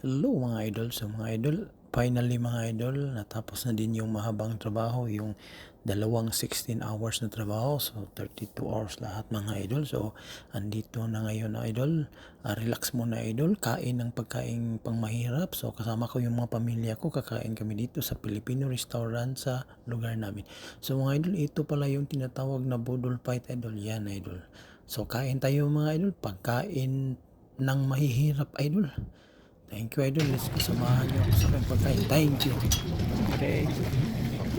Hello mga idol. So mga idol, finally mga idol, natapos na din yung mahabang trabaho, yung dalawang 16 hours na trabaho. So 32 hours lahat mga idol. So andito na ngayon idol. Ah, relax muna idol. Kain ng pagkain pang mahirap. So kasama ko yung mga pamilya ko. Kakain kami dito sa Filipino restaurant sa lugar namin. So mga idol, ito pala yung tinatawag na budol fight idol. Yan idol. So kain tayo mga idol. Pagkain ng mahihirap idol. Thank you, Idol. Let's go. Samahan niyo ako sa aking pagkain. Thank you. Okay. If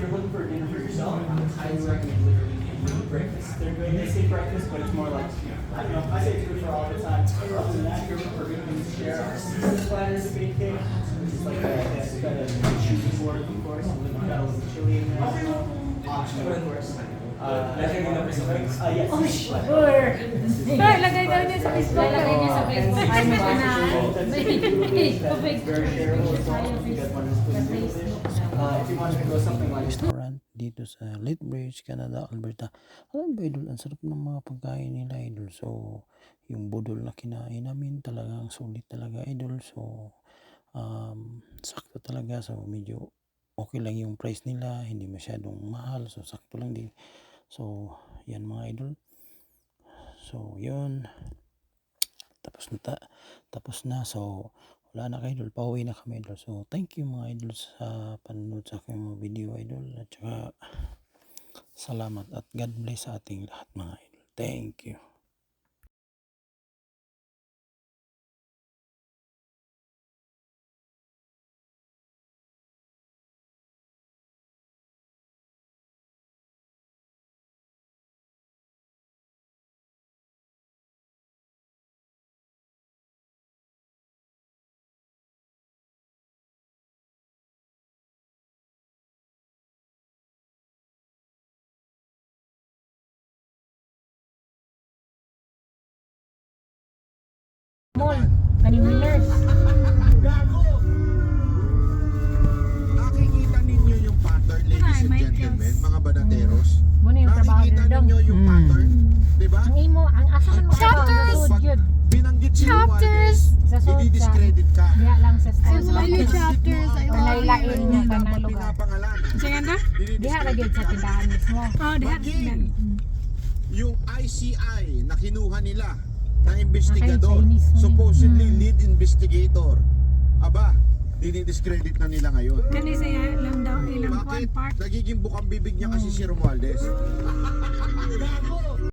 you're looking for dinner for yourself, I would recommend literally eating breakfast. They're good. They say breakfast, but it's more like, I don't know, I say it's good for all the time. Other than that, you're for good things to share. Our seasoned platters, big cake, which is like a, it's got a cheesy board, of course, and then we've got a little chili in there. Optional, of course. Uh, uh, yes. Oh, sure. Sir, lagay daw niya sa Facebook. Lalagay niya sa Facebook. Ay, Ay, na. Restaurant dito sa Lethbridge, Canada, Alberta. Alam ba, Idol? Ang sarap ng mga pagkain nila, Idol. So, yung budol na kinain namin talagang sulit talaga, Idol. So, um, sakto talaga. So, medyo okay lang yung price nila. Hindi masyadong mahal. So, sakto lang din. So, yan mga Idol. So, yun. Tapos na, ta- tapos na. So, wala na kayo idol. Pauwi na kami idol. So, thank you mga idol sa panonood sa aking mga video idol. At saka, salamat at God bless sa ating lahat mga idol. Thank you. Mall. Paniwilers. Nakikita ninyo yung pattern, ladies and gentlemen, mga badateros. Muna yung trabaho Nakikita nila daw. ninyo yung pattern, di ba? Ang imo, ang asa man mo Chapters! Binanggit si Sa suot sa. i-discredit ka. Diya lang sa store. Binanggit mo chapters. ang Or mga nailain hindi dapat ng lugar. pinapangalanan. Saganda? Diha ra gyud sa tindahan mismo. Oh, diha. Maging yung ICI na kinuha nila na investigador, supposedly lead investigator. Aba, dinidiscredit na nila ngayon. Kani saya lang daw ilang Bakit? part. Nagiging bukang bibig niya kasi si Romualdez.